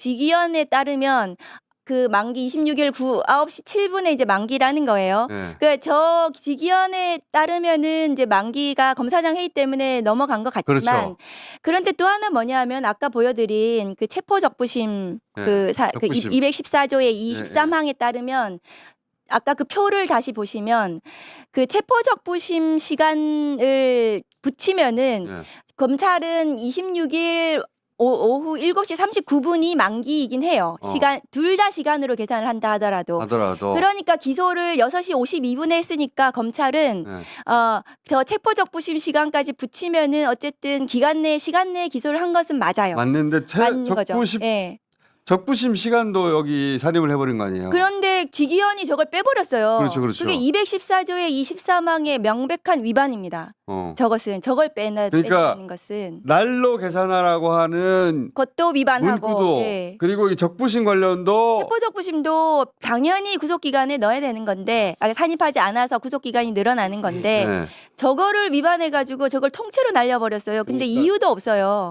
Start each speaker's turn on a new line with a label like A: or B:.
A: 직위원에 따르면 그 만기 26일 9 9시 7분에 이제 만기라는 거예요.
B: 네.
A: 그저 직위원에 따르면은 이제 만기가 검사장 회의 때문에 넘어간 것 같지만
B: 그렇죠.
A: 그런데 또 하나 뭐냐면 아까 보여드린 그 체포 적부심
B: 네,
A: 그, 사, 그
B: 적부심.
A: 214조의
B: 네,
A: 23항에 따르면 아까 그 표를 다시 보시면 그 체포 적부심 시간을 붙이면은
B: 네.
A: 검찰은 26일 오 후 7시 39분이 만기이긴 해요.
B: 어.
A: 시간 둘 다 시간으로 계산을 한다 하더라도.
B: 하더라도
A: 그러니까 기소를 6시 52분에 했으니까 검찰은
B: 네.
A: 어, 저 체포적부심 시간까지 붙이면은 어쨌든 기간 내 시간 내에 기소를 한 것은 맞아요.
B: 맞는데 채,
A: 맞는 거죠.
B: 적부심
A: 예.
B: 적부심 시간도 여기 살인을 해버린 거 아니에요?
A: 그런데 직위원이 저걸 빼버렸어요.
B: 그렇죠, 그렇죠.
A: 게 214조의 23항의 명백한 위반입니다.
B: 어.
A: 저것은 저걸 빼나
B: 그러니까
A: 빼는 것은
B: 날로 계산하라고 하는
A: 그것도 위반하고
B: 문구도
A: 예.
B: 그리고 이 적부심 관련도
A: 체포 적부심도 당연히 구속 기간에 넣어야 되는 건데 아, 산입하지 않아서 구속 기간이 늘어나는 건데
B: 네.
A: 저거를 위반해 가지고 저걸 통째로 날려버렸어요. 근데
B: 그러니까
A: 이유도 없어요.